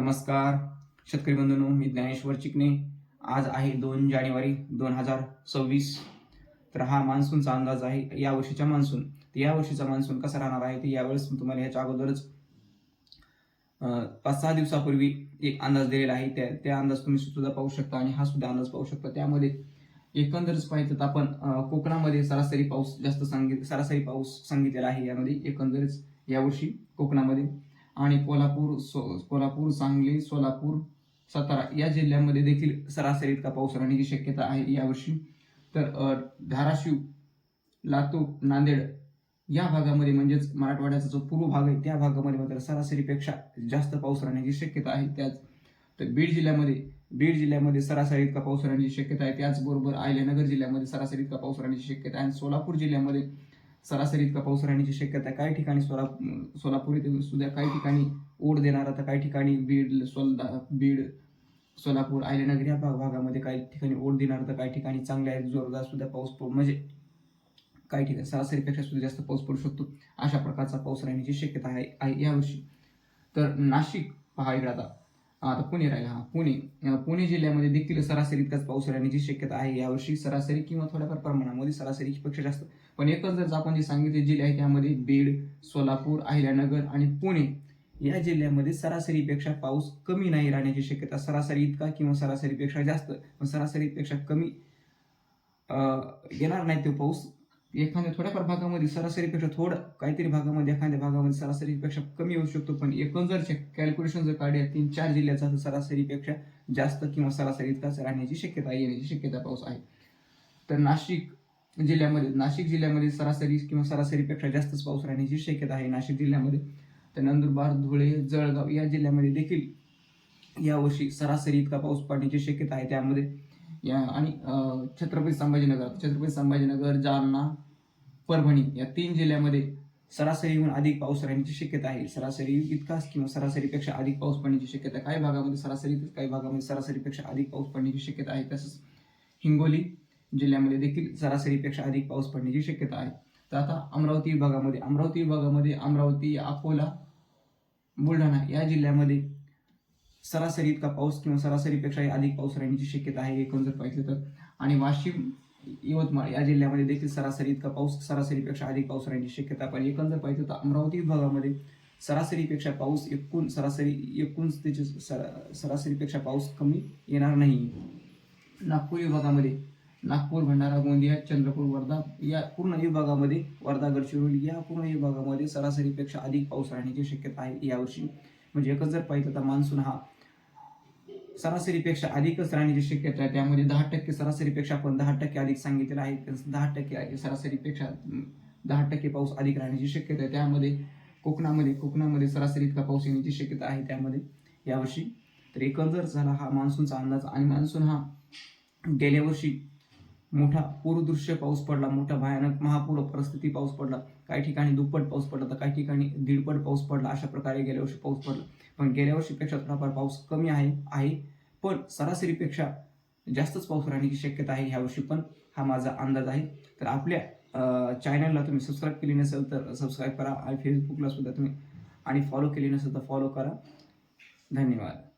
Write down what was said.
नमस्कार. शेतकरी बंधूंनो मी ज्ञानेश्वर चिकणे आज आहे दोन जानेवारी दोन हजार सव्वीस. तर हा मान्सूनचा अंदाज आहे. या वर्षीचा मान्सून. तर या वर्षीचा मान्सून कसा राहणार आहे ते यावेळेस तुम्हाला याच्या अगोदरच पाच सहा दिवसापूर्वी एक अंदाज दिलेला आहे. त्या त्या अंदाज तुम्ही सुद्धा पाहू शकता आणि हा सुद्धा अंदाज पाहू शकता. त्यामध्ये एकंदरच पाहिजे तर आपण कोकणामध्ये सरासरी पाऊस जास्त सांगित सरासरी पाऊस सांगितलेला आहे. यामध्ये एकंदरच यावर्षी कोकणामध्ये आणि कोल्हापूर सो कोल्हापूर सांगली सोलापूर सातारा या जिल्ह्यामध्ये देखील सरासरी इतका पाऊस राहण्याची शक्यता आहे यावर्षी. तर धाराशिव लातूर नांदेड या भागामध्ये म्हणजेच मराठवाड्याचा जो पूर्व भाग आहे त्या भागामध्ये मात्र सरासरीपेक्षा जास्त पाऊस राहण्याची शक्यता आहे. त्याच तर बीड जिल्ह्यामध्ये बीड जिल्ह्यामध्ये सरासरी इतका पाऊस राहण्याची शक्यता आहे. त्याचबरोबर अहिल्यानगर जिल्ह्यामध्ये सरासरी इतका पाऊस राहण्याची शक्यता आहे. आणि सोलापूर जिल्ह्यामध्ये सरासरी इतका पाऊस राहण्याची शक्यता काही ठिकाणी सोला सोलापूर इथे सुद्धा काही ठिकाणी ओढ देणार तर काही ठिकाणी बीड सोलदा बीड सोलापूर अहिल्यानगर या भाग भागामध्ये काही ठिकाणी ओढ देणार तर काही ठिकाणी चांगल्या जोरदार सुद्धा पाऊस पडू म्हणजे काही ठिकाणी सरासरीपेक्षा सुद्धा जास्त पाऊस पडू शकतो. अशा प्रकारचा पाऊस राहण्याची शक्यता आहे आहे यावर्षी. तर नाशिक पहा इकडे आता. आता पुणे राहिला. हा पुणे. पुणे जिल्ह्यामध्ये देखील सरासरी इतकाच पाऊस राहण्याची शक्यता आहे. यावर्षी सरासरी किंवा थोड्याफार प्रमाणामध्ये सरासरीपेक्षा जास्त. पण एकच जर आपण जे सांगितले जिल्हे आहेत त्यामध्ये बीड सोलापूर अहिल्यानगर आणि पुणे या जिल्ह्यामध्ये सरासरीपेक्षा पाऊस कमी नाही राहण्याची शक्यता. सरासरी इतका किंवा सरासरीपेक्षा जास्त. पण सरासरीपेक्षा कमी येणार नाही तो पाऊस. एखाद्या थोड्याफार भागामध्ये सरासरीपेक्षा थोडं काहीतरी भागामध्ये एखाद्या भागामध्ये सरासरीपेक्षा कमी होऊ शकतो. पण एकंदरचे कॅल्क्युलेशन जर काढले तीन चार जिल्ह्याचा तर सरासरीपेक्षा जास्त किंवा सरासरी इतकाच राहण्याची शक्यता येण्याची शक्यता पाऊस आहे. तर नाशिक जिल्ह्यामध्ये नाशिक जिल्ह्यामध्ये सरासरी किंवा सरासरीपेक्षा जास्तच पाऊस राहण्याची शक्यता आहे नाशिक जिल्ह्यामध्ये. तर नंदुरबार धुळे जळगाव या जिल्ह्यामध्ये देखील यावर्षी सरासरी इतका पाऊस पडण्याची शक्यता आहे त्यामध्ये. या आणि छत्रपती संभाजीनगर छत्रपती संभाजीनगर जालना परभणी या तीन जिल्ह्यामध्ये सरासरीहून अधिक पाऊस राहण्याची शक्यता आहे. सरासरी इतकाच किंवा सरासरीपेक्षा अधिक पाऊस पडण्याची शक्यता काही भागामध्ये सरासरी काही भागामध्ये सरासरीपेक्षा अधिक पाऊस पडण्याची शक्यता आहे. तसंच हिंगोली जिल्ह्यामध्ये देखील सरासरीपेक्षा अधिक पाऊस पडण्याची शक्यता आहे. तर आता अमरावती विभागामध्ये अमरावती विभागामध्ये अमरावती अकोला बुलढाणा या जिल्ह्यामध्ये सरासरी इतका पाऊस किंवा सरासरीपेक्षा अधिक पाऊस राहण्याची शक्यता आहे. एकूण जर पाहिजे तर. आणि वाशिम यवतमाळ या जिल्ह्यामध्ये देखील सरासरी इतका पाऊस सरासरीपेक्षा अधिक पाऊस राहण्याची शक्यता आपण एकंदर पाहिजे तर अमरावती विभागामध्ये सरासरीपेक्षा पाऊस एकूण सरासरी एकूण त्याचे सरा- सरासरीपेक्षा पाऊस कमी येणार नाही. नागपूर विभागामध्ये नागपूर भंडारा गोंदिया चंद्रपूर वर्धा या पूर्ण विभागामध्ये वर्धा गडचिरोली या पूर्ण विभागामध्ये सरासरीपेक्षा अधिक पाऊस राहण्याची शक्यता आहे यावर्षी. म्हणजे एकच जर पाहिजे तर मान्सून हा सरासरीपेक्षा अधिकच राहण्याची शक्यता आहे. त्यामध्ये दहा टक्के सरासरीपेक्षा आपण दहा टक्के अधिक सांगितलेलं आहे. तर दहा टक्के सरासरीपेक्षा दहा टक्के पाऊस अधिक राहण्याची शक्यता आहे. त्यामध्ये कोकणामध्ये कोकणामध्ये सरासरी इतका पाऊस येण्याची शक्यता आहे त्यामध्ये यावर्षी. तर एकंदर झाला हा मान्सूनचा अंदाज आणि मान्सून हा गेल्या वर्षी मोठा पूरदृश्य पाऊस पडला मोठा भयानक महापूर परिस्थिती पाऊस पडला. काही ठिकाणी दुप्पट पाऊस पडला तर काही ठिकाणी दीडपट पाऊस पडला अशा प्रकारे गेल्या वर्षी पाऊस पडला. पण गेल्या वर्षीपेक्षा थोडाफार पाऊस कमी आहे आहे. पण सरासरीपेक्षा जास्तच पाऊस राहण्याची शक्यता आहे ह्या वर्षी पण हा माझा अंदाज आहे. तर आपल्या चॅनलला तुम्ही सबस्क्राईब केली नसेल तर सबस्क्राईब करा आणि फेसबुकला सुद्धा तुम्ही आणि फॉलो केली नसेल तर फॉलो करा. धन्यवाद.